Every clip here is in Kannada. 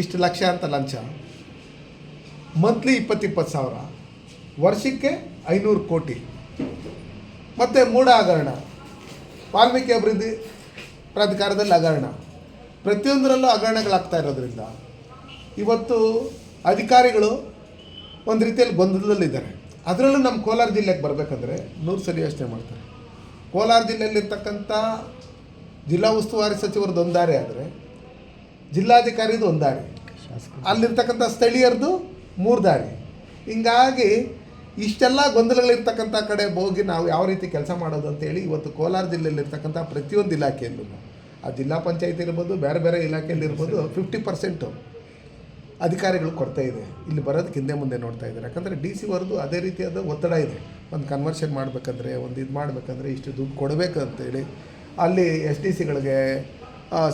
ಇಷ್ಟು ಲಕ್ಷ ಅಂತ ಲಂಚ. ಮಂತ್ಲಿ ಇಪ್ಪತ್ತಿಪ್ಪತ್ತು ಸಾವಿರ. ವರ್ಷಕ್ಕೆ ಐನೂರು ಕೋಟಿ. ಮತ್ತು ಮೂಢ ಹಗರಣ. ವಾಲ್ಮೀಕಿ ಅಭಿವೃದ್ಧಿ ಪ್ರಾಧಿಕಾರದಲ್ಲಿ ಹಗರಣ. ಪ್ರತಿಯೊಂದರಲ್ಲೂ ಹಗರಣಗಳಾಗ್ತಾ ಇರೋದ್ರಿಂದ ಇವತ್ತು ಅಧಿಕಾರಿಗಳು ಒಂದು ರೀತಿಯಲ್ಲಿ ಬಂಧದಲ್ಲಿದ್ದಾರೆ ಅದರಲ್ಲೂ ನಮ್ಮ ಕೋಲಾರ ಜಿಲ್ಲೆಗೆ ಬರಬೇಕಂದ್ರೆ ನೂರು ಸರಿ ಯೋಚನೆ ಮಾಡ್ತಾರೆ. ಕೋಲಾರ ಜಿಲ್ಲೆಯಲ್ಲಿರ್ತಕ್ಕಂಥ ಜಿಲ್ಲಾ ಉಸ್ತುವಾರಿ ಸಚಿವರದ್ದು ಆದರೆ ಜಿಲ್ಲಾಧಿಕಾರಿದು ಒಂದು ದಾರಿ. ಅಲ್ಲಿರ್ತಕ್ಕಂಥ ಸ್ಥಳೀಯರದು ಮೂರು ದಾರಿ. ಹಿಂಗಾಗಿ ಇಷ್ಟೆಲ್ಲ ಗೊಂದಲಗಳಿರ್ತಕ್ಕಂಥ ಕಡೆ ಹೋಗಿ ನಾವು ಯಾವ ರೀತಿ ಕೆಲಸ ಮಾಡೋದು ಅಂತೇಳಿ ಇವತ್ತು ಕೋಲಾರ ಜಿಲ್ಲೆಯಲ್ಲಿರ್ತಕ್ಕಂಥ ಪ್ರತಿಯೊಂದು ಇಲಾಖೆಯಲ್ಲೂ. ಆ ಜಿಲ್ಲಾ ಪಂಚಾಯತ್ ಇರ್ಬೋದು, ಬೇರೆ ಬೇರೆ ಇಲಾಖೆಯಲ್ಲಿರ್ಬೋದು ಫಿಫ್ಟಿ ಪರ್ಸೆಂಟು ಅಧಿಕಾರಿಗಳು ಕೊಡ್ತಾ ಇದೆ. ಇಲ್ಲಿ ಬರೋದಕ್ಕೆ ಹಿಂದೆ ಮುಂದೆ ನೋಡ್ತಾ ಇದ್ದಾರೆ. ಯಾಕಂದರೆ ಡಿ ಸಿ ವರೆದು ಅದೇ ರೀತಿಯಾದ ಒತ್ತಡ ಇದೆ. ಒಂದು ಕನ್ವರ್ಷನ್ ಮಾಡಬೇಕಂದ್ರೆ, ಒಂದು ಇದು ಮಾಡಬೇಕಂದ್ರೆ ಇಷ್ಟು ದುಡ್ಡು ಕೊಡಬೇಕು ಅಂತೇಳಿ. ಅಲ್ಲಿ ಎಸ್ ಡಿ ಸಿಗಳಿಗೆ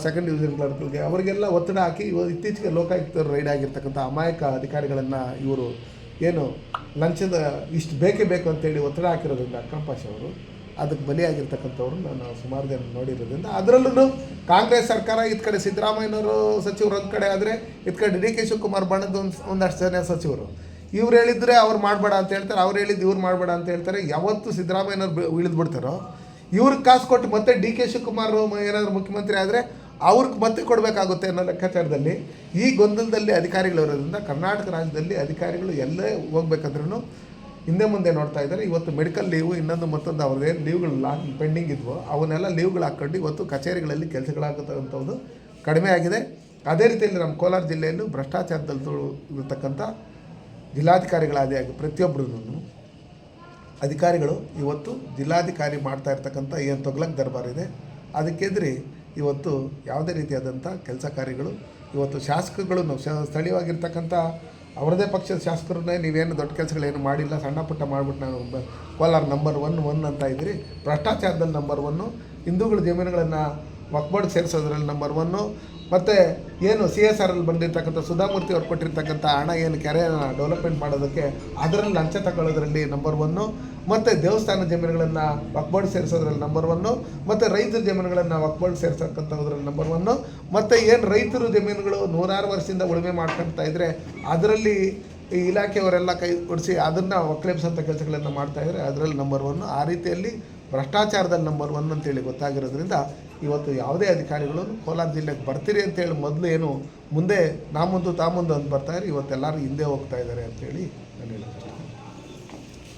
ಸೆಕೆಂಡ್ ಡಿವಿಷನ್ ಕ್ಲರ್ಕ್ಗಳಿಗೆ ಅವರಿಗೆಲ್ಲ ಒತ್ತಡ ಹಾಕಿ ಇವ- ಇತ್ತೀಚೆಗೆ ಲೋಕಾಯುಕ್ತರು ರೈಡ್ ಆಗಿರ್ತಕ್ಕಂಥ ಅಮಾಯಕ ಅಧಿಕಾರಿಗಳನ್ನು ಇವರು ಏನು ಲಂಚದ ಇಷ್ಟು ಬೇಕೇ ಬೇಕು ಅಂತೇಳಿ ಒತ್ತಡ ಹಾಕಿರೋದ್ರಿಂದ ಅಕ್ಕಂಪಾಶ್ ಅವರು, ಅದಕ್ಕೆ ಬಲಿಯಾಗಿರ್ತಕ್ಕಂಥವ್ರು ನಾನು ಸುಮಾರು ಜನ ನೋಡಿರೋದ್ರಿಂದ. ಅದರಲ್ಲೂ ಕಾಂಗ್ರೆಸ್ ಸರ್ಕಾರ ಇದ್ ಕಡೆ ಸಿದ್ದರಾಮಯ್ಯನವರು ಸಚಿವರು ಒಂದು ಕಡೆ ಆದರೆ ಇದು ಕಡೆ ಡಿ ಕೆ ಶಿವಕುಮಾರ್ ಬಣದ ಒಂದು ಒಂದಷ್ಟು ಜನ ಸಚಿವರು. ಇವ್ರು ಹೇಳಿದರೆ ಅವ್ರು ಮಾಡಬೇಡ ಅಂತ ಹೇಳ್ತಾರೆ, ಅವ್ರು ಹೇಳಿದ್ದು ಇವ್ರು ಮಾಡಬೇಡ ಅಂತ ಹೇಳ್ತಾರೆ. ಯಾವತ್ತು ಸಿದ್ದರಾಮಯ್ಯನವ್ರು ಇಳಿದು ಬಿಡ್ತಾರೋ ಇವ್ರಿಗೆ ಕಾಸು ಕೊಟ್ಟು ಮತ್ತೆ ಡಿ ಕೆ ಶಿವಕುಮಾರ್ ಏನಾದರೂ ಮುಖ್ಯಮಂತ್ರಿ ಆದರೆ ಅವ್ರಿಗೆ ಮತ್ತೆ ಕೊಡಬೇಕಾಗುತ್ತೆ ಅನ್ನೋ ಲೆಕ್ಕಾಚಾರದಲ್ಲಿ ಈ ಗೊಂದಲದಲ್ಲಿ ಅಧಿಕಾರಿಗಳು ಇರೋದ್ರಿಂದ ಕರ್ನಾಟಕ ರಾಜ್ಯದಲ್ಲಿ ಅಧಿಕಾರಿಗಳು ಎಲ್ಲೇ ಹೋಗ್ಬೇಕಂದ್ರೂ ಹಿಂದೆ ಮುಂದೆ ನೋಡ್ತಾ ಇದ್ದಾರೆ. ಇವತ್ತು ಮೆಡಿಕಲ್ ಲೀವು, ಇನ್ನೊಂದು ಮತ್ತೊಂದು ಅವ್ರದ್ದೇನು ಲೀವ್ಗಳು ಪೆಂಡಿಂಗ್ ಇದ್ವು. ಅವನ್ನೆಲ್ಲ ಲೀವ್ಗಳು ಹಾಕ್ಕೊಂಡು ಇವತ್ತು ಕಚೇರಿಗಳಲ್ಲಿ ಕೆಲಸಗಳಾಗುತ್ತಂಥದ್ದು ಕಡಿಮೆ ಆಗಿದೆ. ಅದೇ ರೀತಿಯಲ್ಲಿ ನಮ್ಮ ಕೋಲಾರ ಜಿಲ್ಲೆಯಲ್ಲೂ ಭ್ರಷ್ಟಾಚಾರದಲ್ಲಿ ಇರತಕ್ಕಂಥ ಜಿಲ್ಲಾಧಿಕಾರಿಗಳಾದಿ ಆಗಿ ಪ್ರತಿಯೊಬ್ಬರೂ ಅಧಿಕಾರಿಗಳು ಇವತ್ತು ಜಿಲ್ಲಾಧಿಕಾರಿ ಮಾಡ್ತಾ ಇರ್ತಕ್ಕಂಥ ಏನು ತೊಗ್ಲಕ್ ದರ್ಬಾರ್ ಇದೆ. ಅದಕ್ಕೆದ್ರಿ ಇವತ್ತು ಯಾವುದೇ ರೀತಿಯಾದಂಥ ಕೆಲಸ ಕಾರ್ಯಗಳು, ಇವತ್ತು ಶಾಸಕಗಳು ಸ್ಥಳೀಯವಾಗಿರ್ತಕ್ಕಂಥ ಅವರದೇ ಪಕ್ಷದ ಶಾಸಕರನ್ನೇ ನೀವೇನು ದೊಡ್ಡ ಕೆಲಸಗಳೇನು ಮಾಡಿಲ್ಲ, ಸಣ್ಣ ಪುಟ್ಟ ಮಾಡಿಬಿಟ್ಟು ನಾನು ಕೋಲಾರ ನಂಬರ್ ಒನ್ ಒನ್ ಅಂತ ಇದ್ದೀರಿ. ಭ್ರಷ್ಟಾಚಾರದಲ್ಲಿ ನಂಬರ್ ಒನ್ನು ಹಿಂದೂಗಳ ಜಮೀನುಗಳನ್ನು ವಕ್ಬೋರ್ಡ್ ಸೇರಿಸೋದ್ರಲ್ಲಿ ನಂಬರ್ ಒನ್ನು ಮತ್ತು ಏನು ಸಿ ಎಸ್ ಆರ್ ಅಲ್ಲಿ ಬಂದಿರತಕ್ಕಂಥ ಸುಧಾಮೂರ್ತಿ ಅವ್ರು ಕೊಟ್ಟಿರ್ತಕ್ಕಂಥ ಹಣ ಏನು ಕೆರೆಯನ್ನು ಡೆವಲಪ್ಮೆಂಟ್ ಮಾಡೋದಕ್ಕೆ ಅದರಲ್ಲಿ ಲಂಚ ತಗೊಳ್ಳೋದ್ರಲ್ಲಿ ನಂಬರ್ ಒನ್ನು ಮತ್ತು ದೇವಸ್ಥಾನ ಜಮೀನುಗಳನ್ನು ವಕ್ಬೋರ್ಡ್ ಸೇರಿಸೋದ್ರಲ್ಲಿ ನಂಬರ್ ಒನ್ನು ಮತ್ತು ರೈತರ ಜಮೀನುಗಳನ್ನು ವಕ್ಬೋರ್ಡ್ ಸೇರಿಸಕ್ಕಂಥದ್ರಲ್ಲಿ ನಂಬರ್ ಒನ್ನು ಮತ್ತು ಏನು ರೈತರು ಜಮೀನುಗಳು ನೂರಾರು ವರ್ಷದಿಂದ ಉಳುಮೆ ಮಾಡ್ಕೊಳ್ತಾ ಇದ್ದರೆ ಅದರಲ್ಲಿ ಈ ಇಲಾಖೆಯವರೆಲ್ಲ ಕೈ ಕೊಡಿಸಿ ಅದನ್ನು ಒಕ್ಕಲೆಬ್ಸಂಥ ಕೆಲಸಗಳನ್ನು ಮಾಡ್ತಾ ಇದ್ದಾರೆ ಅದರಲ್ಲಿ ನಂಬರ್ ಒನ್ನು ಆ ರೀತಿಯಲ್ಲಿ ಭ್ರಷ್ಟಾಚಾರದಲ್ಲಿ ನಂಬರ್ ಒನ್ ಅಂತೇಳಿ ಗೊತ್ತಾಗಿರೋದ್ರಿಂದ ಇವತ್ತು ಯಾವುದೇ ಅಧಿಕಾರಿಗಳು ಕೋಲಾರ ಜಿಲ್ಲೆಗೆ ಬರ್ತೀರಿ ಅಂತೇಳಿ ಮೊದಲು ಏನು ಮುಂದೆ ನಾ ಮುಂದು ತಾ ಮುಂದೆ ಅಂತ ಬರ್ತಾಯಿದ್ರೆ ಇವತ್ತೆಲ್ಲರೂ ಹಿಂದೆ ಹೋಗ್ತಾ ಇದ್ದಾರೆ ಅಂತೇಳಿ ನಾನು ಹೇಳ್ತೀನಿ